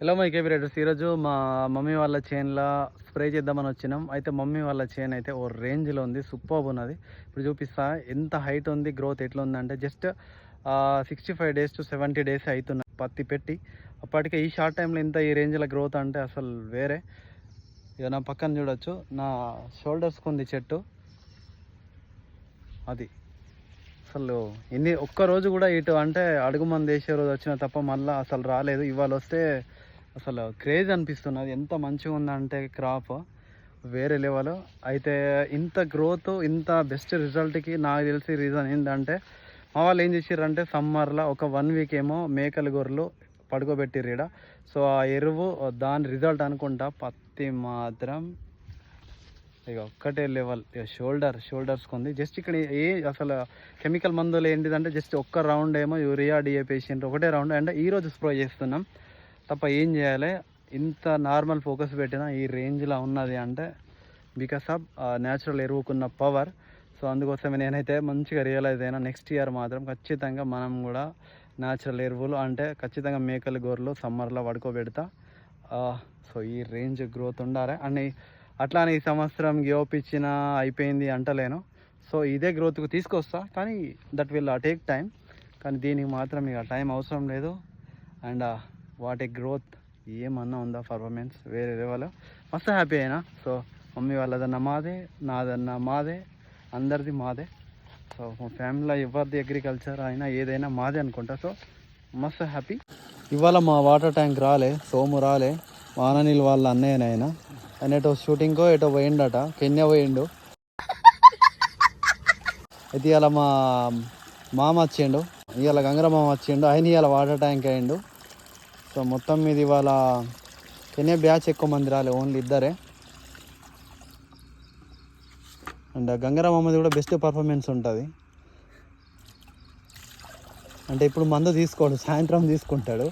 Hello my KB riders ఈరోజు మా mummy వాళ్ళ చైన్లో స్ప్రే చేద్దామని వచ్చినాం. అయితే మమ్మీ వాళ్ళ చైన్ అయితే ఓ రేంజ్లో ఉంది సూపర్ ఉన్నది. ఇప్పుడు చూపిస్తా ఎంత హైట్ ఉంది గ్రోత్ ఎట్లా ఉంది అంటే just sixty five days to seventy days అవుతున్నాయి పత్తి పెట్టి. అప్పటికే ఈ షార్ట్ టైంలో ఇంత ఈ రేంజ్లో గ్రోత్ అంటే అసలు వేరే. ఇక నా పక్కన చూడొచ్చు. నా షోల్డర్స్కి ఉంది చెట్టు. అది. అసలు ఎన్ని ఒక్క రోజు కూడా ఇటు అంటే అడుగు మంది వేసే రోజు వచ్చిన తప్ప మళ్ళీ అసలు రాలేదు. ఇవాళ వస్తే అసలు క్రేజ్ అనిపిస్తున్నది. ఎంత మంచిగా ఉందంటే క్రాప్ వేరే లెవెల్ అయితే ఇంత గ్రోత్ ఇంత బెస్ట్ రిజల్ట్కి నాకు తెలిసి రీజన్ ఏంటంటే మా వాళ్ళు ఏం చేసారంటే సమ్మర్లో ఒక వన్ వీక్ ఏమో మేకల గొర్రెలు పడుకోబెట్టిర్రు ఈడ సో ఆ ఎరువు దాని రిజల్ట్ అనుకుంటా పత్తి మాత్రం ఇక ఒక్కటే లెవెల్ ఇక షోల్డర్ షోల్డర్స్కి ఉంది జస్ట్ ఇక్కడ ఏ అసలు కెమికల్ మందులు ఏంటిదంటే జస్ట్ ఒక్క రౌండ్ ఏమో యూరియా డిఏ పేషెంట్ ఒకటే రౌండ్ అండ్ ఈరోజు స్ప్రో స్ప్రే చేస్తున్నాం. తప్ప ఏం చేయాలి? ఇంత నార్మల్ ఫోకస్ పెట్టినా ఈ రేంజ్లో ఉన్నది అంటే బికాస్ ఆఫ్ న్యాచురల్ ఎరువుకున్న పవర్ సో అందుకోసమే నేనైతే మంచిగా రియలైజ్ అయినా నెక్స్ట్ ఇయర్ మాత్రం ఖచ్చితంగా మనం కూడా న్యాచురల్ ఎరువులు అంటే ఖచ్చితంగా మేకల గొర్రెలు సమ్మర్లో పడుకోబెడతా. సో ఈ రేంజ్ గ్రోత్ ఉండాలి. అండ్ అట్లానే ఈ సంవత్సరం గియోపిచ్చిన అయిపోయింది అంటలేను. సో ఇదే గ్రోత్కు తీసుకొస్తా. కానీ దట్ విల్ టేక్ టైం కానీ దీనికి మాత్రం ఇక టైం అవసరం లేదు. అండ్ uh, వాటి గ్రోత్ ఏమన్నా ఉందా పర్ఫార్మెన్స్ వేరే లెవెల్. మస్తు హ్యాపీ అయినా. సో మమ్మీ వాళ్ళదన్నా మాదే నాదన్నా మాదే అందరిది మాదే. సో మా ఫ్యామిలీలో ఎవరిది అగ్రికల్చర్ అయినా ఏదైనా మాదే అనుకుంటా. సో మస్తు హ్యాపీ ఇవాళ మా వాటర్ ట్యాంక్ రాలే సోము రాలే. వాననీళ్ళు వాళ్ళ అన్నయ్యనైనా ఆయన. ఎటో షూటింగ్కో ఎటో పోయిండట. కెన్యా పోయిండు. అయితే ఇవాళ మా మామ వచ్చిండు. ఇవాళ గంగర మామ వచ్చిండు. ఆయన ఇవాళ వాటర్ ట్యాంక్ అయిండు. సో మొత్తం మీద ఇవాళ తినే బ్యాచ్ ఎక్కువ మంది రాలే ఓన్లీ ఇద్దరే. అండ్ గంగరా మహమ్మది కూడా బెస్ట్ పర్ఫార్మెన్స్ ఉంటుంది. అంటే ఇప్పుడు మందు తీసుకోడు సాయంత్రం తీసుకుంటాడు.